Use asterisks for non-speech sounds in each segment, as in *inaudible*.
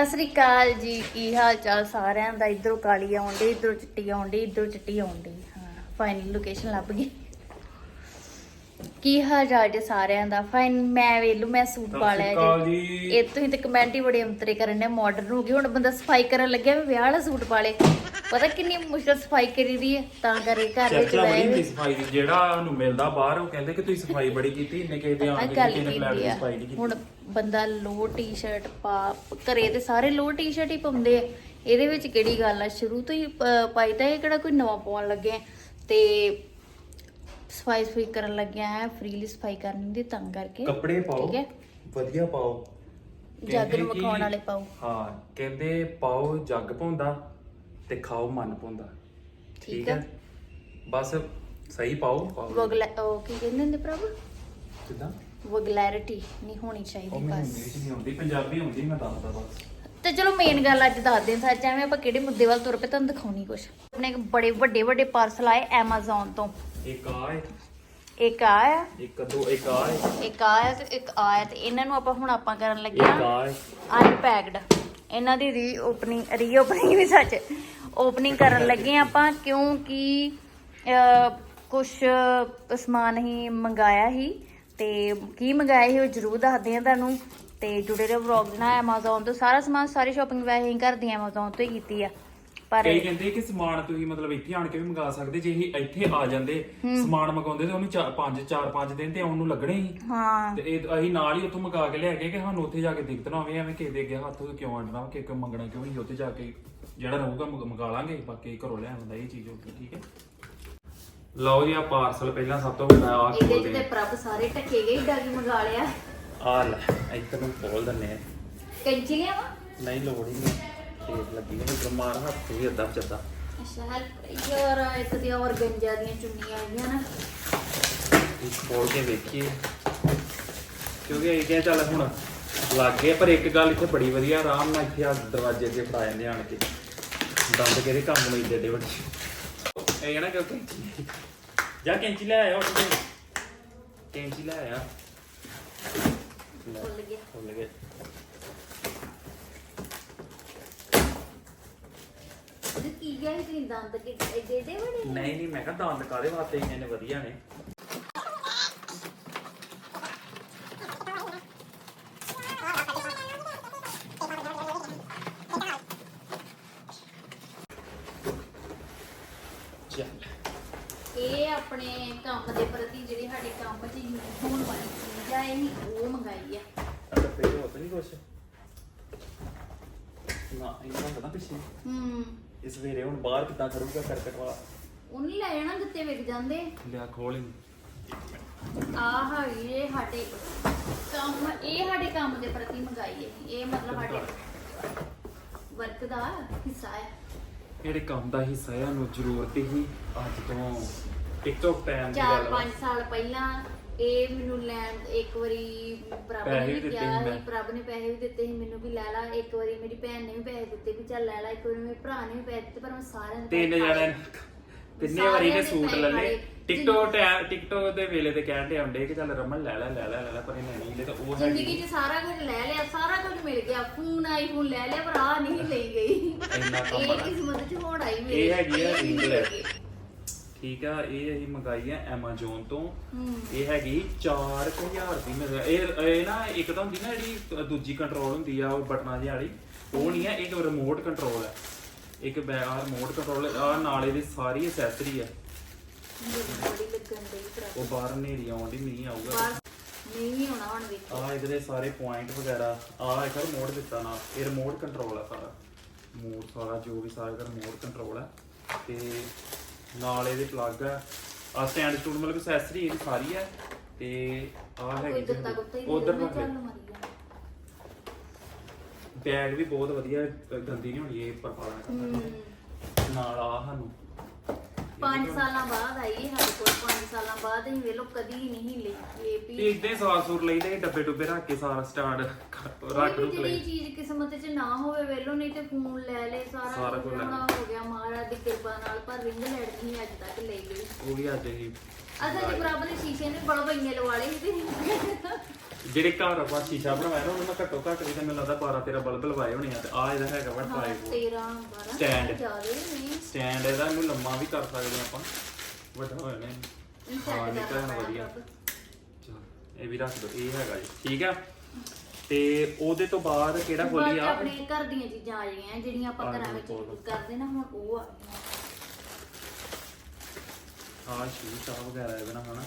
ਸਤਿ ਸ੍ਰੀ ਅਕਾਲ ਜੀ, ਕੀ ਹਾਲ ਚਾਲ ਸਾਰਿਆਂ ਦਾ? ਇਧਰੋਂ ਕਾਲੀ ਆਉਣ ਆਉਂਦੀ ਇਧਰੋਂ ਚਿੱਟੀ ਆਉਣ ਆਉਂਦੀ ਇਧਰੋਂ ਚਿੱਟੀ ਆਉਣ ਆਉਂਦੀ ਹਾਂ ਫਾਈਨਲ ਲੋਕੇਸ਼ਨ ਲੱਭ ਗਈ। ਕੀ ਹਾਲ ਚਾਲ ਜੀ ਸਾਰਿਆਂ ਦਾ? ਫਾਈਨ ਮੈਂ ਵੇਲੂ ਮੈਂ ਸੂਟ ਪਾ ਲਿਆ ਜੀ। ਇਹ ਤੁਸੀਂ ਤੇ ਕਮੈਂਟ ਹੀ ਬੜੇ ਅੰਤਰੇ ਕਰਨ ਨੇ ਮਾਡਰਨ ਹੋ ਗਏ। ਹੁਣ ਬੰਦਾ ਸਫ਼ਾਈ ਕਰਨ ਲੱਗਿਆ ਵੀ ਵਿਆਹ ਵਾਲਾ ਸੂਟ ਪਾ ਲੇ। ਪਤਾ ਕਿੰਨੀ ਮੁਸ਼ਕਲ ਸਫ਼ਾਈ ਕਰੀ ਦੀ ਹੈ ਤਾਂ ਕਰੇ ਘਰ ਵਿੱਚ ਬੜੀ ਸਫ਼ਾਈ ਦੀ ਜਿਹੜਾ ਉਹਨੂੰ ਮਿਲਦਾ ਬਾਹਰ ਉਹ ਕਹਿੰਦੇ ਕਿ ਤੁਸੀਂ ਸਫ਼ਾਈ ਬੜੀ ਕੀਤੀ ਇੰਨੇ ਕਿਸੇ ਦੇ ਆ ਆਣ ਕੇ ਕਿਸੇ ਨੇ ਫਲੈਟ ਸਫ਼ਾਈ ਨਹੀਂ ਕੀਤੀ। ਹੁਣ ਬੰਦਾ ਲੋ ਟੀ-ਸ਼ਰਟ ਪਾ ਘਰੇ ਤੇ ਸਾਰੇ ਲੋ ਟੀ-ਸ਼ਰਟ ਹੀ ਪਾਉਂਦੇ ਆ। ਇਹਦੇ ਵਿੱਚ ਕਿਹੜੀ ਗੱਲ ਆ? ਸ਼ੁਰੂ ਤੋਂ ਹੀ ਪਾਈ ਤਾਂ ਇਹ ਕਿਹੜਾ ਕੋਈ ਨਵਾਂ ਪਾਉਣ ਲੱਗੇ। ਤੇ ਸਫ਼ਾਈ ਸਫ਼ਾਈ ਕਰਨ ਲੱਗਿਆ ਹੈ ਫ੍ਰੀਲੀ ਸਫ਼ਾਈ ਕਰਨੀ ਦੀ ਤਾਂ ਕਰਕੇ। ਕੱਪੜੇ ਪਾਓ ਠੀਕ ਹੈ? ਵਧੀਆ ਪਾਓ। ਜੱਗ ਕਹਿੰਦੇ ਨੂੰ ਕਿ- ਵਿਖਾਉਣ ਵਾਲੇ ਪਾਓ। ਹਾਂ ਕਹਿੰਦੇ ਪਾਓ ਜੱਗ ਪਾਉਂਦਾ ਤੇ ਖਾਓ ਮਨ ਪਾਉਂਦਾ। ਠੀਕ ਹੈ? ਬਸ ਸਹੀ ਪਾਓ ਪਾਓ। ਵਗਲਾ ਉਹ ਕੀ ਕਹਿੰਦੇ ਹੁੰਦੇ ਪ੍ਰਭ ਕਿਦਾਂ? ਵਗਲੈਰਿਟੀ ਨਹੀਂ ਹੋਣੀ ਉਹ ਚਾਹੀਦੀ ਮੈਨੂੰ ਬਸ। ਇੰਗਲਿਸ਼ ਨਹੀਂ ਆਉਂਦੀ ਪੰਜਾਬੀ ਆਉਂਦੀ ਮੈਂ ਦੱਸਦਾ ਬਸ। ਤੇ ਚਲੋ ਮੇਨ ਗੱਲ ਅੱਜ ਦੱਸਦੇ ਹਾਂ ਸੱਚ ਐਵੇਂ ਆਪਾਂ ਕਿਹੜੇ ਮੁੱਦੇ ਵੱਲ ਤੁਰ ਪਏ ਤੁਹਾਨੂੰ ਦਿਖਾਉਣੀ ਕੁਛ। ਆਪਣੇ ਬੜੇ ਵੱਡੇ ਵੱਡੇ ਪਾਰਸਲ ਆਏ Amazon ਤੋਂ। ਇੱਕ ਆ ਹੈ, ਇੱਕ ਆ ਆ? ਇੱਕ ਦੋ ਇੱਕ ਆ ਹੈ, ਇੱਕ ਆ ਆ ਤੇ ਇੱਕ ਆ ਆ ਤੇ ਇਹਨਾਂ ਨੂੰ ਆਪਾਂ ਹੁਣ ਆਪਾਂ ਕਰਨ ਲੱਗੇ ਇੱਕ ਆ ਆ ਹੈ। ਅਨਪੈਕਡ ਇਹਨਾਂ ਦੀ ਰੀ ਓਪਨਿੰਗ ਰੀ ਓਪਨਿੰਗ ਵੀ ਸੱਚ। ਓਪਨਿੰਗ ਕਰਨ ਲੱਗੇ ਆ ਆਪਾਂ ਕਿਉਂਕਿ ਕੁਝ ਸਮਾਨ ਹੀ ਮੰਗਾਇਆ ਹੀ ਤੇ ਕੀ ਮੰਗਾਇਆ ਸੀ ਉਹ ਜਰੂਰ ਦੱਸਦੇ ਆ ਤੁਹਾਨੂੰ। ਤੇ ਜੁੜੇ ਰਹੋ ਵਲੌਗ ਨਾਲ Amazon ਤੋਂ। ਸਾਰਾ ਸਮਾਨ ਸਾਰੀ ਸ਼ਾਪਿੰਗ ਵੈਸੇ ਹੀ ਕਰਦੀ Amazon ਤੋਂ ਹੀ ਕੀਤੀ ਆ। ਪਰ ਕਈ ਕਹਿੰਦੇ ਕਿ ਸਮਾਨ ਤੁਸੀਂ ਮਤਲਬ ਇੱਥੇ ਆਣ ਕੇ ਵੀ ਮੰਗਾ ਸਕਦੇ ਜੇ ਅਸੀਂ ਇੱਥੇ ਆ ਜਾਂਦੇ ਸਮਾਨ ਮੰਗਾਉਂਦੇ ਤੇ ਉਹਨੂੰ 5 4 5 ਦਿਨ ਤੇ ਆਉਣ ਨੂੰ ਲੱਗਣੇ ਸੀ ਹਾਂ। ਤੇ ਇਹ ਅਸੀਂ ਨਾਲ ਹੀ ਉੱਥੋਂ ਮੰਗਾ ਕੇ ਲਿਆ ਕੇ ਕਿ ਸਾਨੂੰ ਉੱਥੇ ਜਾ ਕੇ ਦਿੱਕਤ ਨਾ ਹੋਵੇ ਐਵੇਂ ਕਿਸੇ ਦੇ ਅੱਗੇ ਹੱਥ ਕਿਉਂ ਅੜਨਾ ਕਿ ਕਿਉਂ ਮੰਗਣਾ ਕਿਉਂ ਨਹੀਂ ਉੱਥੇ ਜਾ ਕੇ ਜਿਹੜਾ ਰਹੂਗਾ ਮੰਗ- ਮੰਗਾ ਲਾਂਗੇ ਬਾਕੀ ਘਰੋਂ ਲਿਆ ਹੁੰਦਾ ਇਹ ਚੀਜ਼ ਹੋਊਗੀ ਠੀਕ ਹੈ। ਲਓ ਜੀ ਆ ਪਾਰਸਲ ਪਹਿਲਾਂ ਸਭ ਤੋਂ ਵੱਡਾ ਆ ਇਹਦੇ ਖੋਲਦੇ ਤੇ ਪ੍ਰਭ ਸਾਰੇ ਟੱਕੇ ਗਏ ਡਾਗੀ ਮੰਗਾ ਲਿਆ। ਆ ਲੈ ਇੱਧਰ ਨੂੰ ਖੋਲ ਦਿੰਨੇ ਆ। ਕੈਂਚੀ ਲਿਆਵਾ? ਨਹੀਂ ਲੋੜ ਹੀ ਨਹੀਂ। ਤੇਜ਼ ਲੱਗੀ ਨਹੀਂ ਬਰਮਾਰ ਹੱਥ ਵੀ ਅੱਧਾ ਚੱਦਾ ਅੱਛਾ ਹੈਲਪ ਯਾਰ ਇੱਕ ਤੇ ਹੋਰ ਗੰਜਾ ਦੀਆਂ ਚੁੰਨੀਆਂ ਆਈਆਂ ਨਾ। ਇਹ ਖੋਲ ਕੇ ਵੇਖੀਏ। ਕਿਉਂਕਿ ਇਹ ਕਿਹਾ ਚੱਲ ਹੁਣ ਲੱਗ ਗਏ ਪਰ ਇੱਕ ਗੱਲ ਇੱਥੇ ਬੜੀ ਵਧੀਆ ਆਰਾਮ ਨਾਲ ਇੱਥੇ ਆ ਦਰਵਾਜ਼ੇ ਅੱਗੇ ਫੜਾ ਜਾਂਦੇ ਆਣ ਕੇ। ਦੰਦ ਕਿਹੜੇ ਕੰਮ ਨੂੰ ਇੱਡੇ ਏਡੇ ਵੱਡੇ ਇਹ ਨਾ ਕਿਉਂਕਿ ਜਾ ਕੈਂਚੀ ਲੈ ਆਇਆ ਉੱਥੇ ਕੈਂਚੀ ਲੈ ਆਇਆ। ਖੁੱਲ ਗਿਆ। ਖੁੱਲ ਗਿਆ। ਕੀ ਗਿਆ ਸੀ ਤੁਸੀਂ ਦੰਦ ਕਿ ਏਡੇ ਏਡੇ ਬੜੇ ਨੇ? ਨਹੀਂ ਨਹੀਂ ਮੈਂ ਕਿਹਾ ਦੰਦ ਕਾਦੇ ਵਾਸਤੇ ਇੰਨੇ ਨੇ ਵਧੀਆ ਨੇ? ਚੱਲ। ਇਹ ਆਪਣੇ ਕੰਮ ਦੇ ਪ੍ਰਤੀ ਜਿਹੜੇ ਸਾਡੇ ਕੰਮ 'ਚ ਯੂਜ਼ ਹੋਣ ਵਾਲੀ ਚੀਜ਼ ਆ ਇਹ ਉਹ ਮੰਗਾਈ ਆ। ਅਰੇ ਪਈ ਹੋ ਤਾਂ ਨਹੀਂ ਕੁਛ? ਨਾ ਇਹਨਾਂ ਪਤਾ ਪਿੱਛੇ? ਹੂੰ। ਇਸ ਵੇਰੇ ਹੁਣ ਬਾਹਰ ਕਿੱਦਾਂ ਕਰੂਗਾ ਕਰਕਟ ਵਾਲਾ? ਉਹਨੇ ਲੈ ਜਾਣਾ ਦਿੱਤੇ ਵਿਕ ਜਾਂਦੇ। ਲਿਆ ਖੋਲ ਹੀ ਆਹ ਇਹ ਸਾਡੇ ਕੰਮ ਇਹ ਸਾਡੇ ਕੰਮ ਦੇ ਪ੍ਰਤੀ ਮੰਗਾਈ ਹੈ। ਇਹ ਮਤਲਬ ਸਾਡੇ ਵਰਕ ਦਾ ਹਿੱਸਾ ਹੈ। ਜਿਹੜੇ ਕੰਮ ਦਾ ਹਿੱਸਾ ਹੈ ਨੂੰ ਜ਼ਰੂਰਤ ਹੀ ਅੱਜ ਤੋਂ ਟਿਕਟੋਕ ਟਾਈਮ ਦੀ ਚਾਰ ਗੱਲ ਵਾ। ਪੰਜ ਸਾਲ ਪਹਿਲਾਂ ਇਹ ਮੈਨੂੰ ਲੈਣ ਇੱਕ ਵਾਰੀ ਪ੍ਰਭ ਪੈਸੇ ਨੇ ਵੀ ਵੀ ਦਿੱਤੇ ਕਿਹਾ ਸੀ। ਪ੍ਰਭ ਨੇ ਪੈਸੇ ਵੀ ਦਿੱਤੇ ਸੀ ਮੈਨੂੰ ਵੀ ਲੈ ਲਾ ਇੱਕ ਵਾਰੀ ਮੇਰੀ ਭੈਣ ਨੇ ਵੀ ਪੈਸੇ ਦਿੱਤੇ ਵੀ ਚੱਲ ਲੈ ਲਾ ਇੱਕ ਵਾਰੀ ਮੇਰੇ ਭਰਾ ਨੇ ਵੀ ਪੈਸੇ ਦਿੱਤੇ ਪਰ ਮੈਂ ਸਾਰਿਆਂ ਦੇ ਤਿੰਨ ਪੈਸੇ ਜਣੇ ਤਿੰਨੇ ਵਾਰੀ ਨੇ ਸੂਟ ਲੈ ਲਏ ਟਿਕਟੋਕ ਟਾਈਮ ਟਿਕਟੋਕ ਦੇ ਵੇਲੇ ਤੇ ਕਹਿਣ ਤੇ ਆਉਂਦੇ ਕਿ ਚੱਲ ਰਮਨ ਲੈ ਲੈ ਲੈ ਲੈ ਲੈ ਲੈ ਪਰ ਇਹਨੇ ਨਹੀਂ ਲੈ ਤਾਂ ਉਹ ਜ਼ਿੰਦਗੀ ਹੈਗੀ 'ਚ ਸਾਰਾ ਕੁਝ ਲੈ ਲਿਆ ਸਾਰਾ ਕੁਝ ਮਿਲ ਗਿਆ ਫੋਨ ਆਈਫੋਨ ਲੈ ਲਿਆ ਪਰ ਆ ਨਹੀਂ *laughs* ਲਈ ਗਈ ਇੰਨਾ ਕੰਮ ਇਹ ਬੜਾ। ਕਿਸਮਤ 'ਚ ਹੋਣ ਆਈ ਮੇਰੀ ਇਹ ਹੈਗੀ ਆ। ਲੱਗੀ। ਠੀਕ ਆ ਇਹ ਅਸੀਂ ਮੰਗਾਈ ਹੈ Amazon ਤੋਂ। ਇਹ ਹੈਗੀ 4000 ਦੀ ਮਿਲ ਇਹ ਇਹ ਨਾ ਇੱਕ ਤਾਂ ਹੁੰਦੀ ਨਾ ਜਿਹੜੀ ਦੂਜੀ ਕੰਟਰੋਲ ਹੁੰਦੀ ਆ ਉਹ ਬਟਨਾਂ ਜਿਹੀ ਵਾਲੀ। ਉਹ ਨਹੀਂ ਹੈ ਇੱਕ ਰਿਮੋਟ ਕੰਟਰੋਲ ਹੈ ਇੱਕ ਬੈ ਆ ਰਿਮੋਟ ਕੰਟਰੋਲ ਆ ਨਾਲ ਇਹਦੀ ਸਾਰੀ ਐਕਸੈਸਰੀ ਆ। ਉਹ ਬਾਹਰ ਹਨੇਰੀ ਆਉਂਦੀ ਮੀਂਹ ਆਊਗਾ। ਨਹੀਂ ਵੀ ਹੋਣਾ ਹੁਣ ਵੇਖ ਆ ਇਹਦੇ ਸਾਰੇ ਪੁਆਇੰਟ ਵਗੈਰਾ ਆ ਇੱਕ ਰਿਮੋਟ ਦਿੱਤਾ ਨਾ ਇਹ ਰਿਮੋਟ ਕੰਟਰੋਲ ਆ ਸਾਰਾ। ਮੋਡ ਸਾਰਾ ਜੋ ਵੀ ਸਾਰਾ ਦਾ ਰਿਮੋਟ ਕੰਟਰੋਲ ਹੈ ਤੇ ਨਾਲ ਇਹਦੇ ਪਲੱਗ ਆ। ਆ ਸਟੈਂਡ ਸਟੂਡ ਮਤਲਬ ਐਕਸੈਸਰੀ ਇਹਦੀ ਸਾਰੀ ਹੈ ਤੇ ਆ ਹੈਗੀ ਗੱਤਾ ਗੁੱਤਾ ਹੀ ਉਧਰ ਨੂੰ ਬੈਗ ਵੀ ਬਹੁਤ ਵਧੀਆ ਗੰਦੀ ਨਹੀਂ ਹੋਣੀ ਇਹ ਪਰ ਪਾ ਲੈਣਾ ਹੂੰ। ਨਾਲ ਆ ਸਾਨੂੰ ਪੰਜ ਸਾਲਾਂ ਬਾਅਦ ਆਈ ਇਹ ਸਾਡੇ ਕੋਲ ਪੰਜ ਸਾਲਾਂ ਬਾਅਦ ਹੀ ਵੇਲੋ ਕਦੀ ਨਹੀਂ ਲਈ ਇਹ ਵੀ। ਇਦਾਂ ਸਾਰ ਸੂਰ ਲਈਦੇ ਡੱਬੇ ਡੁੱਬੇ ਰੱਖ ਕੇ ਸਾਰਾ ਸਟਾਰਟ ਰੱਖ ਕੋਈ ਵੀ ਰੁਕ ਜਿਹੜੀ ਲਈ ਚੀਜ਼ ਕਿਸਮਤ 'ਚ ਨਾ ਹੋਵੇ ਵੇਲੋ ਨਹੀਂ ਤੇ ਫੋਨ ਲੈ ਲੈ ਸਾਰਾ ਸਾਰਾ ਕੁਝ ਕੁਝ ਲੈ ਹੋਣਾ ਹੋ ਗਿਆ ਮਹਾਰਾਜ ਦੀ ਕਿਰਪਾ ਨਾਲ ਪਰ ਰਿੰਗ ਲੈਟ ਨਹੀਂ ਅੱਜ ਤੱਕ ਲਈ ਗਈ ਉਹ ਵੀ ਅੱਜ ਹੀ ਅਸਾਂ ਜੀ ਬਰਾਬਰ ਦੇ ਸ਼ੀਸ਼ੇ ਨੇ ਬੜਾ ਬੰਨੇ ਲਵਾਲੇ ਸੀ। ਤੇ ਜਿਹੜੇ ਘਰ ਆਪਾਂ ਸ਼ੀਸ਼ਾ ਬਣਵਾਇਆ ਨਾ ਉਹਨਾਂ ਮੈਂ ਘੱਟੋ ਘੱਟ ਵੀ ਤਾਂ ਮੈਨੂੰ ਲੱਗਦਾ 12 13 ਬਲਬ ਲਵਾਏ ਹੋਣੇ ਆ ਤੇ ਆ ਇਹਦਾ ਹੈਗਾ ਵਾ ਹਾਂ, 5 13 12 Stand. ਜ਼ਿਆਦੇ ਨਹੀਂ ਸਟੈਂਡ ਇਹਦਾ ਇਹਨੂੰ ਲੰਮਾ ਵੀ ਕਰ ਸਕਦੇ ਹਾਂ ਆਪਾਂ ਵੱਡਾ ਹੋ ਜਾਣਾ ਇਹ। ਇਹ ਹਾਂ, ਸੈੱਟ ਨਿੱਕਾ ਕਰਨਾ ਜਿਹਾ ਵਧੀਆ। ਚਲੋ ਇਹ ਵੀ ਰੱਖ ਦੋ ਇਹ ਹੈਗਾ ਜੀ ਠੀਕ ਆ ਤੇ ਉਹਦੇ ਤੋਂ ਬਾਅਦ ਕਿਹੜਾ ਖੋਲੀ ਆ ਆਪਣੇ ਘਰ ਦੀਆਂ ਚੀਜ਼ਾਂ ਆ ਗਈਆਂ ਜਿਹੜੀਆਂ ਆਪਾਂ ਘਰਾਂ ਵਿੱਚ। ਯੂਜ਼ ਕਰਦੇ ਨਾ ਹੁਣ ਉਹ ਆ ਗਈਆਂ ਆ ਸ਼ੂ ਚਾਹ ਵਗੈਰਾ ਇਹਦੇ ਨਾਲ ਹਨਾ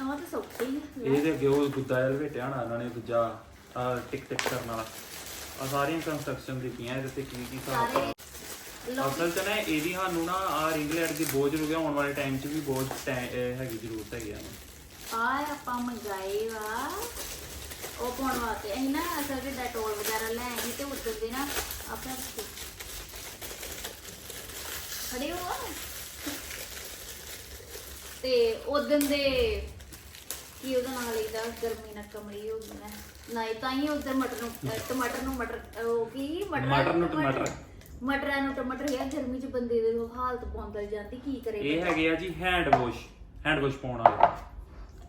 ਆਹ ਤਾਂ ਸੌਖੇ ਹੀ ਆ। ਇਹਦੇ ਅੱਗੇ ਉਹ ਗੁੱਦਾ ਜਿਹਾ ਲਪੇਟਿਆ ਹੋਣਾ ਇਹਨਾਂ ਨੇ ਦੂਜਾ ਆਹ ਟਿਕ ਟਿਕ ਕਰਨ ਵਾਲਾ। ਆ ਸਾਰੀਆਂ ਕੰਸਟਰਕਸ਼ਨ ਦਿੱਤੀਆਂ ਇਹਦੇ ਤੇ ਕੀ ਕੀ ਹਿਸਾਬ ਆ ਅਸਲ ਚ ਨਾ ਇਹਦੀ ਸਾਨੂੰ ਨਾ ਆ ਰਿੰਗ ਲਾਈਟ ਦੀ ਬਹੁਤ ਜ਼ਰੂਰਤ ਹੈ ਆਉਣ ਵਾਲੇ ਟਾਈਮ 'ਚ ਵੀ ਬਹੁਤ ਟੈ- ਇਹ ਹੈਗੀ ਜ਼ਰੂਰਤ ਹੈਗੀ ਆ। ਆ ਆਪਾਂ ਮੰਗਾਏ ਵਾ। ਉਹ ਪਾਉਣ ਵਾਸਤੇ। ਅਸੀਂ ਨਾ ਅਸਲ ਵਿੱਚ ਡੈਟੋਲ ਵਗੈਰਾ ਲੈ ਆਏ ਸੀ ਤੇ ਉਦੋਂ ਦੇ ਨਾ ਆਪਾਂ ਖੜੇ ਹੋ ਤੇ ਉਦੋਂ ਦੇ ਕੀ ਉਹਦਾ ਨਾਮ ਲਈਦਾ ਗਰਮੀ ਨਾਲ ਕਮਰੀ ਹੋ ਗਈ ਨਾ ਨਹੀਂ ਤਾਂ ਹੀ ਉਧਰ ਮਟਰ ਨੂੰ ਅਹ ਟਮਾਟਰ ਨੂੰ ਮਟਰ ਉਹ ਕੀ? ਮਟਰ ਨੂੰ ਟਮਾਟਰ। ਮਟਰਾਂ ਨੂੰ ਟਮਾਟਰ ਯਾਰ ਗਰਮੀ ਚ ਬੰਦੇ ਦੇ ਹਾਲਤ ਬਦਲ ਜਾਂਦੀ ਕੀ ਕਰੇ ਇਹ ਹੈਗੇ ਆ ਜੀ ਹੈਂਡ ਵਾਸ਼ ਹੈਂਡ ਵਾਸ਼ ਪਾਉਣ ਵਾਲੇ।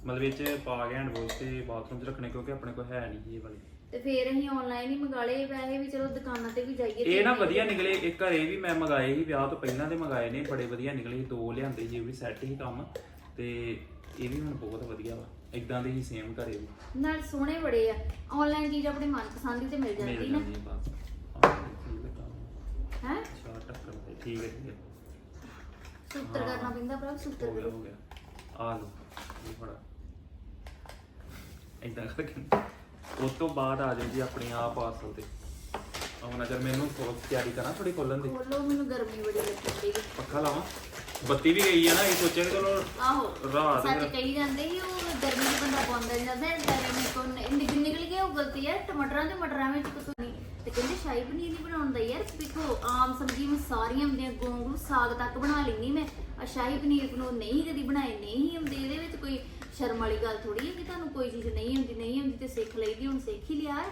ਮਤਲਬ ਇਹ ਚ ਪਾ ਕੇ ਹੈਂਡ ਵਾਸ਼ ਤੇ ਬਾਥਰੂਮ 'ਚ ਰੱਖਣੇ ਕਿਉਂਕਿ ਆਪਣੇ ਕੋਲ ਹੈ ਨਹੀਂ ਇਹ ਵਾਲੇ। ਤੇ ਫੇਰ ਅਸੀਂ ਆਨਲਾਈਨ ਹੀ ਮੰਗਾ ਲਏ ਵੈਸੇ ਵੀ ਚਲੋ ਦੁਕਾਨਾਂ ਤੇ ਵੀ ਜਾਈਏ ਇਹ ਨਾ ਵਧੀਆ ਨਿਕਲੇ ਇਹ ਘਰੇ ਵੀ ਮੈਂ ਮੰਗਾਏ ਸੀ ਵਿਆਹ ਤੋਂ ਪਹਿਲਾਂ ਦੇ ਮੰਗਾਏ ਨੇ ਬੜੇ ਵਧੀਆ ਨਿਕਲੇ ਸੀ ਦੋ ਲਿਆਂਦੇ ਸੀ ਉਹ ਵੀ ਸੈੱਟ ਹੀ ਕੰਮ। ਤੇ ਇਹ ਵੀ ਹੁਣ ਬਹੁਤ ਵਧੀਆ ਵਾ। ਇਦਾਂ ਦੇ ਹੀ ਸੇਮ ਘਰੇ ਵੀ। ਨਾਲ ਸੋਹਣੇ ਬੜੇ ਆ। ਆਨਲਾਈਨ ਚੀਜ਼ ਆਪਣੇ ਮਨਪਸੰਦ ਦੀ ਤੇ ਮਿਲ ਮਿਲ ਜਾਂਦੀ ਨਾ। ਜਾਂਦੀ ਹੈ ਬਸ। ਆਹ ਠੀਕ ਹੈ? ਚਾਰ ਟੱਕਰ ਤੇ। ਠੀਕ ਹੈ ਠੀਕ ਹੈ ਸੁੱਤਰ ਕਰਨਾ ਪੈਂਦਾ ਭਰਾ ਸੁੱਤਰ ਹੋ ਗਿਆ ਕਰੋ। ਹੋ ਗਿਆ। ਆ ਲਓ ਇਹ ਫੜਾ। ਇਦਾਂ ਕਰਕੇ। ਉਸ ਤੋਂ ਬਾਅਦ ਆ ਜਾਓ ਜੀ ਆਪਣੀ ਆ ਪਾਰਸਲ ਤੇ। ਹੁਣ ਅਗਰ ਮੈਨੂੰ ਸੋਚ ਤਿਆਰੀ ਕਰਾਂ ਥੋੜੀ ਖੋਲਣ ਦੀ। ਖੋਲੋ ਮੈਨੂੰ ਗਰਮੀ ਬੜੀ ਲੱਗਦੀ ਹੈ ਪੱਖਾ ਲਾਵਾਂ। ਬੱਤੀ ਵੀ ਗਈ ਆ ਨਾ ਇਹ ਸੋਚਿਆ ਕਿ ਚਲੋ ਆਹੋ। ਰਾਤ ਸੱਚ ਨੂੰ- ਕਹੀ ਜਾਂਦੇ ਸੀ ਉਹ ਗਰਮੀ ਚ ਬੰਦਾ ਪਾਉਂਦਾ ਜਾਂਦਾ ਗਰਮੀ ਕੋ ਨਿਕਲ ਨਿਕਲ ਗਿਆ ਉਹ ਗਲਤੀ ਹੈ, ਟਮਾਟਰਾਂ ਦੇ ਮਟਰਾਂ ਵਿੱਚ ਕੁਝ ਨਹੀਂ ਤੇ ਕਹਿੰਦੇ ਸ਼ਾਹੀ ਪਨੀਰ ਨਹੀਂ ਬਣਾਉਂਦਾ ਯਾਰ ਦੇਖੋ ਆਮ ਸਬਜ਼ੀ ਮੈਂ ਸਾਰੀਆਂ ਹੁੰਦੀਆਂ ਗੋਂਗਲੂ ਸਾਗ ਤੱਕ ਬਣਾ ਲੈਂਦੀ ਮੈਂ। ਆ ਸ਼ਾਹੀ ਪਨੀਰ ਨੂੰ ਨਹੀਂ ਕਦੀ ਬਣਾਏ, ਨਹੀਂ ਹੁੰਦੇ, ਇਹਦੇ ਵਿੱਚ ਕੋਈ ਸ਼ਰਮ ਵਾਲੀ ਗੱਲ ਥੋੜੀ ਹੈ ਕਿ ਤੁਹਾਨੂੰ ਕੋਈ ਚੀਜ਼ ਨਹੀਂ ਹੁੰਦੀ ਨਹੀਂ ਹੁੰਦੀ ਤੇ ਸਿੱਖ ਲਈਦੀ ਹੁਣ ਸਿੱਖ ਹੀ ਲਿਆ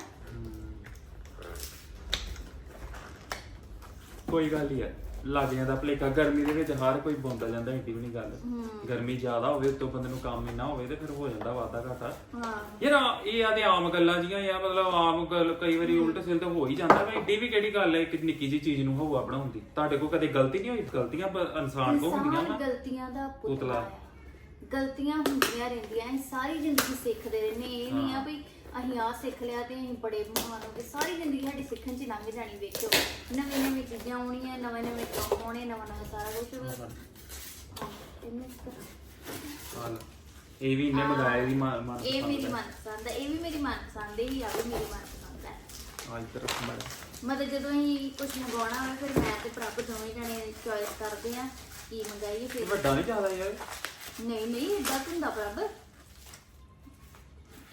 ਕੋਈ ਗੱਲ ਨਹੀਂ ਹੈ ਲੱਗ ਜਾਂਦਾ ਭਲੇਖਾ ਗਰਮੀ ਦੇ ਵਿੱਚ ਹਰ ਕੋਈ ਬੁੰਦਾ ਜਾਂਦਾ ਏਡੀ ਵੀ ਨਹੀਂ ਗੱਲ। ਗਰਮੀ ਜ਼ਿਆਦਾ ਹੋਵੇ ਉੱਤੋਂ ਬੰਦੇ ਨੂੰ ਕੰਮ ਇੰਨਾ ਹੋਵੇ ਤੇ ਫਿਰ ਹੋ ਜਾਂਦਾ ਵਾਧਾ ਘਾਟਾ। ਹਾਂ। ਯਾਰ ਆ- ਇਹ ਆ ਤੇ ਆਮ ਗੱਲਾਂ ਜੀਆਂ ਆ ਮਤਲਬ ਆਮ ਗੱਲ ਕਈ ਵਾਰੀ ਉਲਟ ਸਿਲ ਤਾਂ ਹੋ ਹੀ ਜਾਂਦਾ ਵਾ ਏਡੀ ਵੀ ਕਿਹੜੀ ਗੱਲ ਹੈ ਕਿ ਨਿੱਕੀ ਜੀ ਚੀਜ਼ ਨੂੰ ਹਵਾ ਬਣਾਉਂਦੀ ਤੁਹਾਡੇ ਕੋਲ ਕਦੇ ਗਲਤੀ ਨਹੀਂ ਹੋਈ? ਗਲਤੀਆਂ ਬ- ਇਨਸਾਨ ਕੋਲ ਹੁੰਦੀਆਂ ਇਨਸਾਨ ਵਾ। ਗਲਤੀਆਂ ਦਾ ਪੁਤਲਾ। ਪੁਤਲਾ। ਹੈ। ਗਲਤੀਆਂ ਹੁੰਦੀਆਂ ਰਹਿੰਦੀਆਂ ਅਸੀਂ ਸਾਰੀ ਜ਼ਿੰਦਗੀ ਸਿੱਖਦੇ ਰਹਿੰਦੇ ਇਹ ਨਹੀਂ ਆ ਹਾਂ। ਵੀ ਅਸੀਂ ਆ ਸਿੱਖ ਲਿਆ ਤੇ ਅਸੀਂ ਬੜੇ ਮਹਾਨ ਹੋ ਗਏ। ਸਾਰੀ ਜ਼ਿੰਦਗੀ ਸਾਡੀ ਸਿੱਖਣ ਚ ਹੀ ਲੰਘ ਜਾਣੀ ਵੇਖਿਓ। ਨਵੇਂ ਨਵੇਂ ਚੀਜ਼ਾਂ ਆਉਣੀਆਂ ਨਵੇਂ ਨਵੇਂ ਕੰਮ ਆਉਣੇ ਨਵਾਂ ਨਵਾਂ ਸਾਰਾ ਕੁਝ ਇਹਨੂੰ ਇਹ ਵੀ ਇੰਨੇ ਮਗਾਏ ਦੀ ਮਨ ਮਨ ਇਹ ਮੇਰੀ ਮਨਪਸੰਦ ਹੈ ਇਹ ਵੀ ਮੇਰੀ ਮਨਪਸੰਦ ਹੈ ਇਹ ਆ ਵੀ ਮੇਰੀ ਮਨਪਸੰਦ ਹੈ ਅੱਜ ਤਰਫ ਮੈਂ। ਮਤਲਬ ਜਦੋਂ ਅਸੀਂ ਕੁਝ ਮੰਗਵਾਉਣਾ ਹੋਵੇ ਫਿਰ ਮੈਂ ਤੇ ਪ੍ਰਭ ਦੋਵੇਂ ਜਣੇ ਚੋਇਸ ਕਰਦੇ ਆ ਕੀ ਮੰਗਾਈਏ ਫਿਰ। ਵੱਡਾ ਨਹੀਂ ਜ਼ਿਆਦਾ ਯਾਰ। ਨਹੀਂ ਨਹੀਂ ਏਦਾਂ ਹੁੰਦਾ ਪ੍ਰਭ।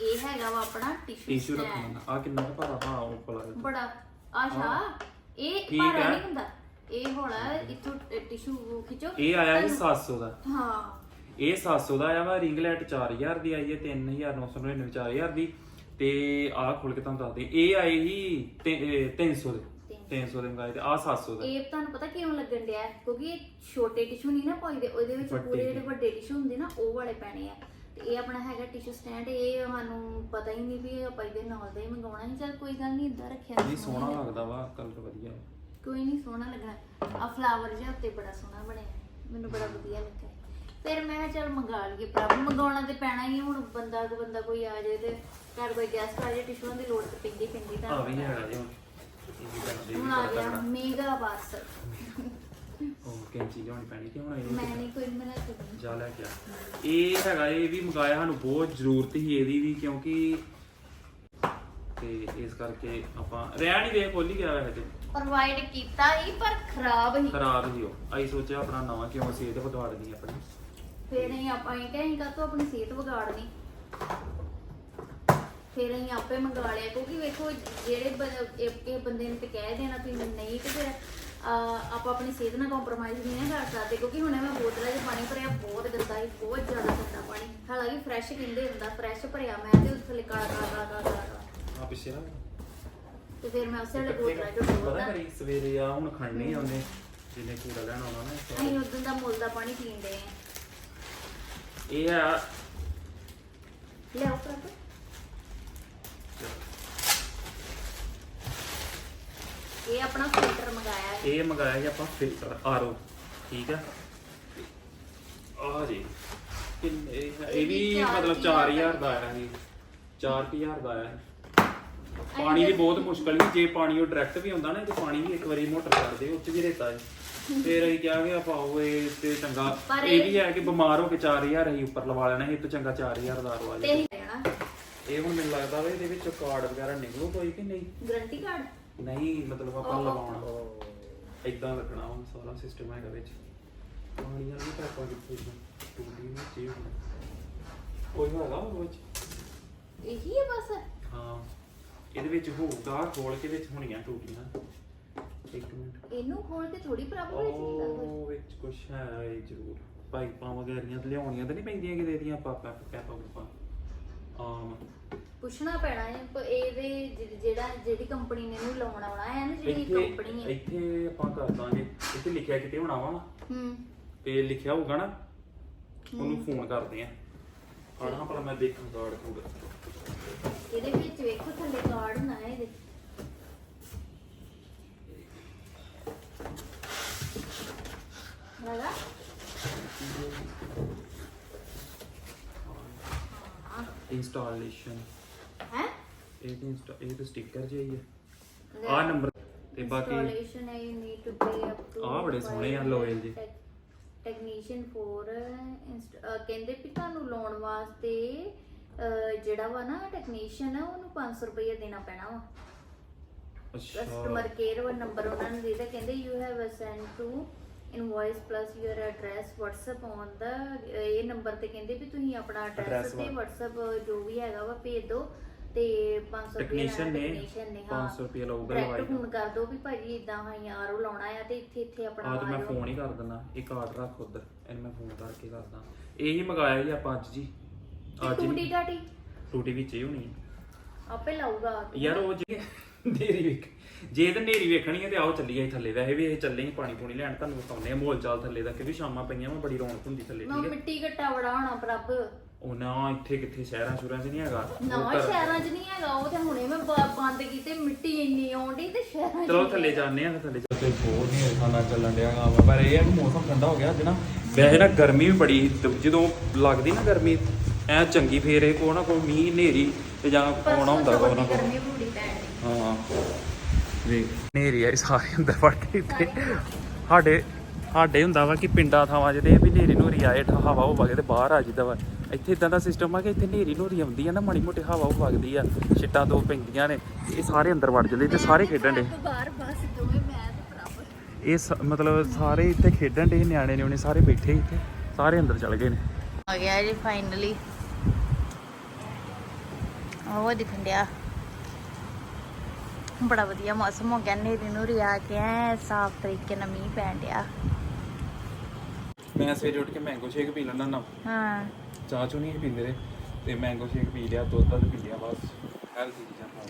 ਇਹ ਹੈਗਾ ਵਾ ਆਪਣਾ ਟਿਸ਼ੂ ਟਿਸ਼ੂ ਰੱਖਣਾ ਆ ਕਿੰਨਾ ਕੁ ਭਾਰਾ? ਹਾਂ ਉਹ ਪਲਾ ਬੜਾ। ਆਸ਼ਾ ਇਹ ਠੀਕ ਭਾਰਾ ਹੈ। ਨਹੀਂ ਹੁੰਦਾ। ਇਹ ਹੋਣਾ ਇੱਥੋਂ ਟਿਸ਼ੂ ਖਿੱਚੋ। ਇਹ ਆਇਆ ਸੀ 700 ਦਾ। ਹਾਂ। ਇਹ 700 ਦਾ ਆਇਆ ਵਾ ਰਿੰਗ ਲਾਈਟ 4000 ਦੀ ਆਈ ਹੈ 3999 4000 ਦੀ। ਤੇ ਆਹ ਖੋਲ ਕੇ ਤੁਹਾਨੂੰ ਦੱਸਦੇ ਇਹ ਆਏ ਇਹ 300 ਦੇ। 300 ਦੇ ਮੰਗਾਏ ਤੇ ਆਹ 700 ਦਾ। ਇਹ ਤੁਹਾਨੂੰ ਪਤਾ ਕਿਉਂ ਲੱਗਣ ਡਿਆ? ਹੈ? ਕਿਉਂਕਿ ਇਹ ਛੋਟੇ ਟਿਸ਼ੂ ਨਹੀਂ ਨਾ ਪਾਈਦੇ ਉਹਦੇ ਵਿੱਚ ਵੱਡੇ ਪੂਰੇ। ਜਿਹੜੇ ਵੱਡੇ ਟਿਸ਼ੂ ਹੁੰਦੇ ਨਾ ਉਹ ਵਾਲੇ ਪੈਣੇ ਆ। ਇਹ ਆਪਣਾ ਹੈਗਾ ਟਿਸ਼ੂ ਸਟੈਂਡ ਇਹ ਸਾਨੂੰ ਪਤਾ ਹੀ ਨਹੀਂ ਵੀ ਆਪਾਂ ਇਹਦੇ ਨਾਲ ਦਾ ਹੀ ਮੰਗਾਉਣਾ ਸੀ। ਚਲ ਕੋਈ ਗੱਲ ਨਹੀਂ ਇਦਾਂ ਰੱਖਿਆ ਨਹੀਂ ਸੋਹਣਾ ਲੱਗਦਾ ਵਾ ਕਲਰ ਵਧੀਆ। ਕੋਈ ਨਹੀਂ ਸੋਹਣਾ ਲੱਗਣਾ। ਆ ਫਲਾਵਰ ਜਿਹਾ ਉੱਤੇ ਬੜਾ ਸੋਹਣਾ ਬਣਿਆ। ਮੈਨੂੰ ਬੜਾ ਵਧੀਆ ਲੱਗਾ। ਫਿਰ ਮੈਂ ਚੱਲ ਮੰਗਾ ਲਈਏ। ਪ੍ਰਭ ਮੰਗਾਉਣਾ ਤੇ ਪੈਣਾ ਹੀ ਹੁਣ ਬੰਦਾ ਕੋ ਬੰਦਾ ਕੋਈ ਆ ਜਾਏ ਤੇ ਘਰ ਕੋਈ ਗੈਸਟ ਆ ਜਾਏ ਟਿਸ਼ੂਆਂ ਦੀ ਲੋੜ ਤੇ ਪੈਂਦੀ ਪੈਂਦੀ ਤਾਂ ਆ ਵੀ ਹੈਗਾ ਜੀ ਹੁਣ। ਹੁਣ ਆ ਗਿਆ। ਮੇਗਾ ਬਾਸ ਉਹ ਕੈਂਚੀ ਲਿਆਉਣੀ ਪੈਣੀ ਕਿ ਹੁਣ ਮੈਂ ਨਹੀਂ ਕੋਈ ਬਣਾ ਕੇ ਦੇਣੀ। ਜਾ ਲੈ ਕੇ ਆ। ਇਹ ਹੈਗਾ ਇਹ ਵੀ ਮੰਗਾਇਆ ਸਾਨੂੰ ਬਹੁਤ ਜ਼ਰੂਰਤ ਸੀ ਇਹਦੀ ਵੀ ਕਿਉਂਕਿ ਤੇ ਇਸ ਕਰਕੇ ਆਪਾਂ ਰਿਆ ਨਹੀਂ ਦੇ ਖੋਲੀ ਗਿਆ ਵੈਸੇ ਤੇ। ਪ੍ਰੋਵਾਈਡ ਕੀਤਾ ਹੀ ਪਰ ਖਰਾਬ ਹੀ ਖਰਾਬ ਹੀ ਉਹ। ਅਸੀਂ ਸੋਚਿਆ ਆਪਣਾ ਨਵਾਂ ਕਿਉਂ ਸਿਹਤ ਵਿਗਾੜਨੀ ਆਪਣੀ। ਫਿਰ ਅਸੀਂ ਆਪਾਂ ਇਹ ਕਹੀਂ ਕਾ ਆਪਣੀ ਸਿਹਤ ਵਿਗਾੜਨੀ। ਫਿਰ ਅਸੀਂ ਆਪੇ ਮੰਗਾ ਲਿਆ ਕਿਉਂਕਿ ਵੇਖੋ ਜਿਹੜੇ ਬ- ਇਹ ਇਹ ਬੰਦੇ ਨੇ ਤੇ ਕਹਿ ਦੇਣਾ ਵੀ ਨਹੀਂ ਤੇ ਫਿਰ ਆਹ, ਆਪਾਂ ਆਪਣੀ ਸਿਹਤ ਨਾਲ ਕੰਪਰੋਮਾਈਜ਼ ਨਹੀਂ ਨਾ ਕਰ ਸਕਦੇ ਕਿਉਂਕਿ ਹੁਣੇ ਮੈਂ ਬੋਤਲਾਂ 'ਚ ਪਾਣੀ ਭਰਿਆ ਬਹੁਤ ਗੰਦਾ ਸੀ ਬਹੁਤ ਜ਼ਿਆਦਾ ਗੰਦਾ ਪਾਣੀ। ਹਾਲਾਂਕਿ ਫਰੈਸ਼ ਕਹਿੰਦੇ ਹੁੰਦਾ ਫਰੈਸ਼ ਭਰਿਆ ਮੈਂ ਤੇ ਉਸ ਥੱਲੇ ਕਾਲਾ ਕਾਲਾ ਕਾਲਾ ਕਾਲਾ ਕਾਲਾ। ਆ ਪਿੱਛੇ ਨਾ। ਤੇ ਫਿਰ ਮੈਂ ਉਸੇ ਵੇਲੇ ਬੋਤਲਾਂ 'ਚ ਪਤਾ ਡੋਲਦਾ ਕਰੀ ਸਵੇਰੇ ਆ ਹੁਣ ਖੜਨੇ ਆਉਂਦੇ ਜਿਹਨੇ ਕੂੜਾ ਲੈਣ ਆਉਣਾ ਨਾ ਅਸੀਂ ਉਦੋਂ ਦਾ ਮੁੱਲ ਦਾ ਪਾਣੀ ਪੀਣ ਦੇ ਆ। ਇਹ ਆ ਲਿਆਓ ਪ੍ਰਭ ਇਹ ਆਪਣਾ ਫਿਲਟਰ ਮੰਗਾਇਆ ਹੈ ਇਹ ਮੰਗਾਇਆ ਜੀ ਆਪਾਂ ਫਿਲਟਰ ਆਰਓ ਠੀਕ ਆ? ਆ ਜੀ ਕਿੰਨੇ ਇਹ ਇਹ ਵੀ ਮਤਲਬ ਹਜ਼ਾਰ 4000 ਦਾ ਆਇਆ ਸੀ। 4000 ਦਾ ਆਇਆ। ਪਾਣੀ ਦੀ ਬਹੁਤ ਮੁਸ਼ਕਲ ਸੀ ਜੇ ਪਾਣੀ ਉਹ ਡਾਇਰੈਕਟ ਵੀ ਹੁੰਦਾ ਨਾ ਤੇ ਪਾਣੀ ਵੀ ਇੱਕ ਵਾਰੀ ਮੋਟਰ ਕਰਦੇ ਉੱਚ ਵੀ ਰੇਤਾ ਹੈ ਫਿਰ ਅਸੀਂ ਕਿਹਾ ਕਿ ਆਪਾਂ ਉਹ ਇਹ ਤੇ ਚੰਗਾ ਇਹ ਵੀ ਹੈ ਕਿ ਬਿਮਾਰ ਹੋ ਕੇ 4000 ਅਸੀਂ ਉੱਪਰ ਲਵਾ ਲੈਣਾ ਇਹ ਤੋਂ ਚੰਗਾ 4000 ਦਾ ਤੇ ਜੀ ਇਹ ਲੈਣਾ। ਇਹ ਹੁਣ ਮੈਨੂੰ ਲੱਗਦਾ ਵਾ ਇਹਦੇ ਵਿੱਚ ਕਾਰਡ ਵਗੈਰਾ ਨਿਕਲੂ ਕੋਈ ਕਿ ਨਹੀਂ? ਗਰੰਟੀ ਕਾਰਡ ਨਹੀਂ ਮਤਲਬ ਆਪਾਂ ਲਵਾਉਣਾ। ਇਦਾਂ ਲੱਗਣਾ ਹੁਣ ਸਾਰਾ ਸਿਸਟਮ ਹੈਗਾ ਵਿੱਚ। ਪਾਣੀ ਵਾਲੀ ਪਾਪਾ ਕਿੱਥੇ ਸੀ? ਟੂਟੀ ਹੀ ਹੋਣਾ। ਕੋਈ ਹੈਗਾ ਉਹ ਵਿੱਚ। ਇਹੀ ਹੈ ਬਸ। ਹਾਂ। ਇਹਦੇ ਵਿੱਚ ਹੋਊਗਾ ਖੋਲ ਕੇ ਵਿੱਚ ਹੋਣੀਆਂ ਟੂਟੀਆਂ। ਇੱਕ ਮਿੰਟ। ਇਹਨੂੰ ਖੋਲ ਕੇ ਥੋੜੀ ਪ੍ਰਭ ਵਿੱਚ ਉਹ ਵਿੱਚ ਕੁਝ ਹੈ ਇਹ ਜ਼ਰੂਰ। ਪਾਈਪਾਂ ਵਗੈਰੀਆਂ ਤੇ ਲਿਆਉਣੀਆਂ ਤਾਂ ਨਹੀਂ ਪੈਂਦੀਆਂ ਕਿਤੇ ਦੀਆਂ ਪਾਪਾ ਪੈਪਾ ਪੂਪਾ ਆਮ। ਪੁੱਛਣਾ ਪੈਣਾ ਹੈ ਪਰ ਇਹਦੇ ਜਿ- ਜਿਹੜਾ ਜਿਹੜੀ ਕੰਪਨੀ ਨੇ ਇਹਨੂੰ ਲਾਉਣ ਆਉਣਾ ਹੈ ਨਾ ਜਿਹੜੀ ਇੱਥੇ ਕੰਪਨੀ ਹੈ। ਇੱਥੇ ਆਪਾਂ ਕਰ ਦਾਂਗੇ ਇੱਥੇ ਲਿਖਿਆ ਕਿਤੇ ਹੋਣਾ ਵਾ ਹੂੰ। ਤੇ ਲਿਖਿਆ ਹੋਊਗਾ ਨਾ ਉਹਨੂੰ ਫੋਨ ਕਰਦੇ ਆ। ਆਣਾ ਭਲਾ ਮੈਂ ਦੇਖਾਂ ਕਾਰਡ ਕੋਡ ਇਹਦੇ ਵਿੱਚ ਵੇਖੋ ਥੱਲੇ ਕਾਰਡ ਨਾ ਹੈ ਇਹਦੇ। ਇੰਸਟਾਲੇਸ਼ਨ ਇਹ ਇੰਸਟਾ ਇਹ ਤੇ ਸਟicker ਜਿਹਾ ਹੀ ਹੈ ਆ ਨੰਬਰ ਤੇ ਬਾਕੀ ਇੰਸਟਾਲੇਸ਼ਨ ਹੈ you need to pay up to ਆਹ ਬੜੇ ਸੋਹਣੇ ਆ loyal ਜੀ। ਟੈਕਨੀਸ਼ੀਅਨ ਫੋਰ ਕਹਿੰਦੇ ਵੀ ਤੁਹਾਨੂੰ ਲਾਉਣ ਵਾਸਤੇ ਅਹ, ਜਿਹੜਾ ਵਾ ਨਾ ਟੈਕਨੀਸ਼ੀਅਨ ਆ ਉਹਨੂੰ 500 ਰੁਪਏ ਦੇਣਾ ਪੈਣਾ ਵਾ। ਅੱਛਾ। ਕਸਟਮਰ ਕੇਅਰ ਵਾ ਨੰਬਰ ਉਹਨਾਂ ਨੇ ਦੇ ਦਿੱਤਾ। ਕਹਿੰਦੇ you have a send to invoice plus your address WhatsApp on ਦਾ ਇਹ ਨੰਬਰ ਤੇ ਕਹਿੰਦੇ ਵੀ ਤੁਸੀਂ ਆਪਣਾ Address ਐਡਰੈਸ ਤੇ ਵਾ। WhatsApp ਜੋ ਵੀ ਹੈਗਾ ਵਾ ਭੇਜ ਦਿਓ ਤੇ 500 ਰੁਪਏ Technician ਨੇ technician ਨੇ ਹਾਂ। 500 ਰੁਪਏ ਲਊਗਾ ਲਵਾਈ ਦਾ। ਫੋਨ ਕਰ ਦਿਓ ਵੀ ਭਾਜੀ ਇਦਾਂ ਹਾਂ ਯਾਰ ਉਹ ਲਾਉਣਾ ਆ ਤੇ ਇੱਥੇ ਇੱਥੇ ਆਪਣਾ ਆ ਤੇ ਮੈਂ। ਫੋਨ ਹੀ ਕਰ ਦਿੰਦਾ ਇਹ ਕਾਰਡ ਰੱਖ ਉਧਰ ਇਹਨੂੰ ਮੈਂ ਫੋਨ ਕਰਕੇ ਕਰਦਾ। ਇਹੀ ਮੰਗਾਇਆ ਜੀ ਆਪਾਂ ਅੱਜ ਜੀ। ਅੱਜ ਟੂਟੀ ਟਾਟੀ? ਟੂਟੀ ਵਿੱਚ ਹੀ ਹੋਣੀ। ਆਪੇ ਲਾਊਗਾ। ਯਾਰ ਉਹ ਜੇ ਨੇਰੀ ਵੇਖ ਜੇ ਤੇ ਨੇਰੀ ਵੇਖਣੀ ਹੈ ਤੇ ਆਓ ਚੱਲੀਏ ਥੱਲੇ। ਵੈਸੇ ਵੀ ਇਹ ਚੱਲੇ ਹੀ ਪਾਣੀ ਪੂਣੀ ਲੈਣ ਤੁਹਾਨੂੰ ਵਿਖਾਉਂਦੇ ਆ ਮੋਲ ਚਾਲ ਥੱਲੇ ਦਾ ਕਿਉਂਕਿ ਸ਼ਾਮਾਂ ਪਈਆਂ ਵਾ ਬੜੀ ਰੌਣਕ ਹੁੰਦੀ ਥੱਲੇ ਠੀਕ ਹੈ ਮਿੱਟੀ ਘੱਟਾ ਬੜਾ ਹੋਣਾ ਪ੍ਰਭ। ਉਹ ਨਾ ਇੱਥੇ ਕਿੱਥੇ ਸ਼ਹਿਰਾਂ ਸ਼ੁਰਾਂ 'ਚ ਨਹੀਂ ਹੈਗਾ ਨਾ ਉਹ ਘਰ- ਸ਼ਹਿਰਾਂ 'ਚ ਨਹੀਂ ਹੈਗਾ ਉਹ ਤੇ ਹੁਣੇ ਮੈਂ ਬ- ਬੰਦ ਕੀਤੇ ਮਿੱਟੀ ਇੰਨੀ ਆਉਂਦੀ ਤੇ ਸ਼ਹਿਰਾਂ 'ਚ ਚਲੋ ਥੱਲੇ। ਜਾਂਦੇ ਆ ਥੱਲੇ ਜਾ ਕੇ ਬਹੁਤ ਨਹੀਂ ਖਾਣਾ ਚੱਲਣ ਡਿਆ ਗਾ ਵਾ। ਪਰ ਇਹ ਹੈ ਕਿ ਮੌਸਮ ਠੰਡਾ ਹੋ ਗਿਆ ਅੱਜ ਨਾ ਵੈਸੇ ਨਾ ਗਰਮੀ ਵੀ ਬੜੀ ਸੀ ਤੇ ਜਦੋਂ ਲੱਗਦੀ ਨਾ ਗਰਮੀ ਐ ਚੰਗੀ ਫੇਰ ਇਹ ਕੋ ਨਾ ਕੋਈ ਮੀਂਹ ਹਨੇਰੀ ਤੇ ਜਾਂ ਆਉਣਾ ਹੁੰਦਾ ਕੋ ਨਾ ਤੋਂ ਕੋ ਗਰਮੀ ਬੂੜੀ ਪੈਣ। ਹਾਂ ਵੇਖ ਹਨੇਰੀ ਆਈ ਸਾਰੇ ਅੰਦਰ ਵੜ ਕੇ ਇੱਥੇ ਸਾਡੇ ਸਾਡੇ ਹੁੰਦਾ ਵਾ ਕਿ ਪਿੰਡਾਂ ਥਾਵਾਂ ਜਿਹਦੇ ਵੀ ਹਨੇਰੀ ਨੂਰੀ ਆਏ ਠਾ ਹਵਾ ਉਹ ਵਗੇ ਤੇ ਬਾਹਰ ਆ ਜਿੱਦਾਂ ਵਾ ਇੱਥੇ ਇਦਾਂ ਦਾ ਸਿਸਟਮ ਆ ਕਿ ਇੱਥੇ ਹਨੇਰੀ ਨੂਰੀ ਆਉਂਦੀ ਆ ਨਾ, ਮਾੜੀ ਮੋਟੀ ਹਵਾ ਉਹ ਵਗਦੀ ਆ, ਛਿੱਟਾਂ ਦੋ ਪੈਂਦੀਆਂ ਨੇ, ਇਹ ਸਾਰੇ ਅੰਦਰ ਵੜ ਜਾਂਦੇ ਤੇ ਸਾਰੇ ਖੇਡਣ ਦੇ ਬਾਹਰ ਬਸ ਦੋਵੇਂ ਮੈਂ ਤੇ ਪ੍ਰਭ ਇਹ ਮਤਲਬ ਸਾਰੇ ਇੱਥੇ ਖੇਡਣ ਦੇ ਨਿਆਣੇ ਨੇ ਉਹਨੇ ਸਾਰੇ ਬੈਠੇ ਇੱਥੇ, ਸਾਰੇ ਅੰਦਰ ਚਲ ਗਏ ਨੇ। ਆ ਗਿਆ ਜੀ ਫਾਈਨਲੀ ਉਹ ਦਿਖਣ ਡਿਆ। ਬੜਾ ਵਧੀਆ ਮੌਸਮ ਹੋ ਗਿਆ ਨੇਰੀ ਨੂਰੀ ਆ ਕੇ, ਐ ਸਾਫ਼ ਤਰੀਕੇ ਨਾਲ ਮੀਂਹ ਪੈਣ ਡਿਆ। ਮੈਂ ਸਵੇਰੇ ਉੱਠ ਕੇ ਮੈਂਗੋ ਸ਼ੇਕ ਪੀ ਲੈਂਦਾ ਨਾ ਹਾਂ। ਚਾਹ ਚੂ ਨਹੀਂ ਪੀਂਦੇ ਰਹੇ ਤੇ ਮੈਂਗੋ ਸ਼ੇਕ ਪੀ ਲਿਆ ਦੁੱਧ ਦੁੱਧ ਪੀ ਲਿਆ ਬਸ। ਹੈਲਥੀ ਚੀਜ਼ਾਂ ਖਾ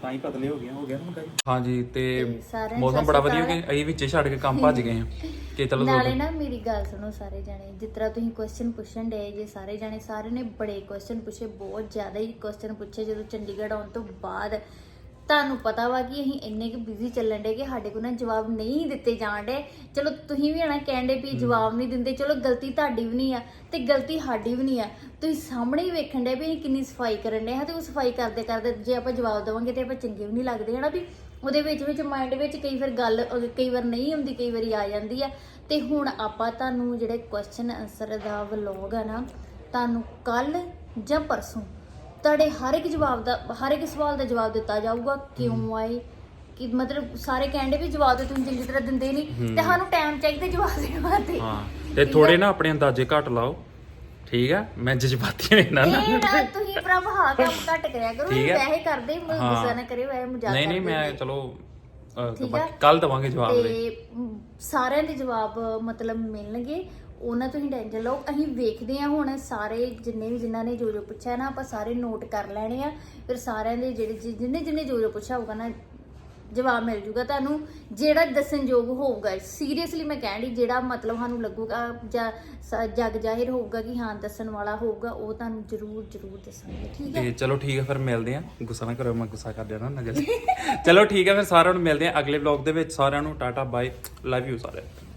ਤਾਂ। ਹੀ ਪਤਲੇ ਹੋ ਗਏ ਹੋ ਗਿਆ ਹੁਣ ਕਾਈ ਹਾਂਜੀ ਤੇ ਸਾਰਿਆਂ ਮੌਸਮ ਬੜਾ ਵਧੀਆ ਹੋ। ਗਿਆ। ਅਸੀਂ ਵਿੱਚੇ ਛੱਡ ਕੇ ਕੰਮ ਭੱਜ ਗਏ ਆ ਕਿ ਚਲੋ ਨਾਲੇ ਨਾ ਮੇਰੀ ਗੱਲ ਸੁਣੋ ਸਾਰੇ ਜਾਣੇ ਜਿਸ ਤਰ੍ਹਾਂ ਤੁਸੀਂ ਕੁਐਸਚਨ ਪੁੱਛਣ ਦੇ ਜੇ ਸਾਰੇ ਜਾਣੇ ਸਾਰੇ ਨੇ ਬੜੇ ਕੁਐਸਚਨ ਪੁੱਛੇ ਬਹੁਤ ਜ਼ਿਆਦਾ ਹੀ ਕੁਐਸਚਨ ਪੁੱਛੇ ਜਦੋਂ ਚੰਡੀਗੜ੍ਹ ਆਉਣ ਤੋਂ ਬਾਅਦ। ਤੁਹਾਨੂੰ ਪਤਾ ਵਾ ਕਿ ਅਸੀਂ ਇੰਨੇ ਕੁ ਬਿਜ਼ੀ ਚੱਲਣ ਦੇ ਕਿ ਸਾਡੇ ਕੋਲ ਨਾ ਜਵਾਬ ਨਹੀਂ ਦਿੱਤੇ ਜਾਣ ਦੇ ਚਲੋ ਤੁਸੀਂ ਵੀ ਹਣਾ ਕਹਿੰਦੇ ਵੀ ਜਵਾਬ ਨਹੀਂ ਦਿੰਦੇ ਚਲੋ ਗਲਤੀ ਤੁਹਾਡੀ ਵੀ ਨਹੀਂ ਆ ਤੇ ਗਲਤੀ ਸਾਡੀ ਵੀ ਨਹੀਂ ਆ। ਤੁਸੀਂ ਸਾਹਮਣੇ ਹੀ ਵੇਖਣ ਦੇ ਵੀ ਅਸੀਂ ਕਿੰਨੀ ਸਫ਼ਾਈ ਕਰਨ ਦੇ ਹਾਂ ਤੇ ਉਹ ਸਫ਼ਾਈ ਕਰਦੇ ਕਰਦੇ ਜੇ ਆਪਾਂ ਜਵਾਬ ਦੇਵਾਂਗੇ ਤੇ ਆਪਾਂ ਚੰਗੇ ਵੀ ਨਹੀਂ ਲੱਗਦੇ ਹਨਾ ਵੀ ਉਹਦੇ ਵਿੱਚ ਵਿੱਚ ਮਾਈਂਡ ਵਿੱਚ ਕਈ ਵਾਰ ਗੱਲ ਕਈ ਵਾਰ ਨਹੀਂ ਆਉਂਦੀ ਕਈ ਵਾਰੀ ਆ ਜਾਂਦੀ ਆ। ਤੇ ਹੁਣ ਆਪਾਂ ਤੁਹਾਨੂੰ ਜਿਹੜੇ ਕੁਐਸਚਨ ਆਨਸਰ ਦਾ ਵਲੌਗ ਆ ਨਾ ਤੁਹਾਨੂੰ ਕੱਲ ਜਾਂ ਪਰਸੋਂ ਤੁਹਾਡੇ ਹਰ ਇੱਕ ਜਵਾਬ ਦਾ ਹਰ ਇੱਕ ਸਵਾਲ ਦਾ ਜਵਾਬ ਦਿੱਤਾ ਜਾਊਗਾ ਕਿਉਂ ਆਏ? ਕਿ ਮਤਲਬ ਸਾਰੇ ਕਹਿੰਦੇ ਵੀ ਜਵਾਬ ਤੇ ਤੁਸੀਂ ਚੰਗੀ ਤਰ੍ਹਾਂ ਦਿੰਦੇ ਨਹੀਂ ਤੇ ਸਾਨੂੰ ਟਾਈਮ ਚਾਹੀਦਾ ਜਵਾਬ ਦੇਣ ਵਾਸਤੇ। ਹਾਂ ਤੇ ਥੋੜੇ ਨਾ ਆਪਣੇ ਅੰਦਾਜ਼ੇ ਘੱਟ ਲਾਓ। ਠੀਕ ਆ? ਮੈਂ ਜਜ਼ਬਾਤੀ ਨਹੀਂ ਨਾ ਨਾ ਇਹ ਨਾ ਤੁਸੀਂ ਪ੍ਰਭ ਹਾਂ ਕੰਮ ਘੱਟ ਕਰਿਆ ਕਰੋ ਠੀਕ ਹੈ। ਵੈਸੇ ਕਰਦੇ ਮ- ਹਾਂ। ਗੁੱਸਾ ਨਾ ਕਰਿਓ ਵੈਸੇ ਮਜ਼ਾਕ ਨਹੀਂ ਨਹੀਂ ਕਰਦੇ ਮੈਂ। ਚਲੋ ਠੀਕ ਆ? ਕੱਲ ਦਵਾਂਗੇ ਜਵਾਬ ਤੇ ਮ, ਸਾਰਿਆਂ ਦੇ ਜਵਾਬ ਮਤਲਬ ਮਿਲਣਗੇ। ਉਹਨਾਂ ਤੋਂ ਹੀ ਟੈਨਸ਼ਨ ਲਓ ਅਸੀਂ ਵੇਖਦੇ ਹਾਂ ਹੁਣ ਸਾਰੇ ਜਿੰਨੇ ਵੀ ਜਿਨ੍ਹਾਂ ਨੇ ਜੋ ਜੋ ਪੁੱਛਿਆ ਨਾ, ਆਪਾਂ ਸਾਰੇ ਨੋਟ ਕਰ ਲੈਣੇ ਆ। ਫਿਰ ਸਾਰਿਆਂ ਦੇ ਜਿਹੜੇ ਜਿੰਨੇ ਜਿੰਨੇ ਜੋ ਜੋ ਪੁੱਛਿਆ ਹੋਊਗਾ ਨਾ, ਜਵਾਬ ਮਿਲ ਜੂਗਾ ਤੁਹਾਨੂੰ। ਜਿਹੜਾ ਦੱਸਣਯੋਗ ਹੋਊਗਾ ਸੀਰੀਅਸਲੀ ਮੈਂ ਕਹਿਣ ਡਈ, ਜਿਹੜਾ ਮਤਲਬ ਸਾਨੂੰ ਲੱਗੂਗਾ ਜਾਂ ਸ- ਜਗ ਜ਼ਾਹਿਰ ਹੋਊਗਾ ਕਿ ਹਾਂ ਦੱਸਣ ਵਾਲਾ ਹੋਊਗਾ, ਉਹ ਤੁਹਾਨੂੰ ਜ਼ਰੂਰ ਜ਼ਰੂਰ ਦੱਸਾਂਗੇ, ਠੀਕ ਹੈ? ਤੇ ਚਲੋ ਠੀਕ ਹੈ, ਫਿਰ ਮਿਲਦੇ ਆ ਗੁੱਸਾ ਨਾ ਕਰੋ ਮੈਂ ਗੁੱਸਾ ਕਰ ਦੇਣਾ ਨਾ ਚਲੋ ਠੀਕ ਹੈ, ਫਿਰ ਸਾਰਿਆਂ ਨੂੰ ਮਿਲਦੇ ਆ ਅਗਲੇ ਵਲੌਗ ਦੇ ਵਿੱਚ। ਸਾਰਿਆਂ ਨੂੰ, ਟਾਟਾ, ਬਾਏ। ਲਵ ਯੂ ਸਾਰਿਆਂ ਨੂੰ।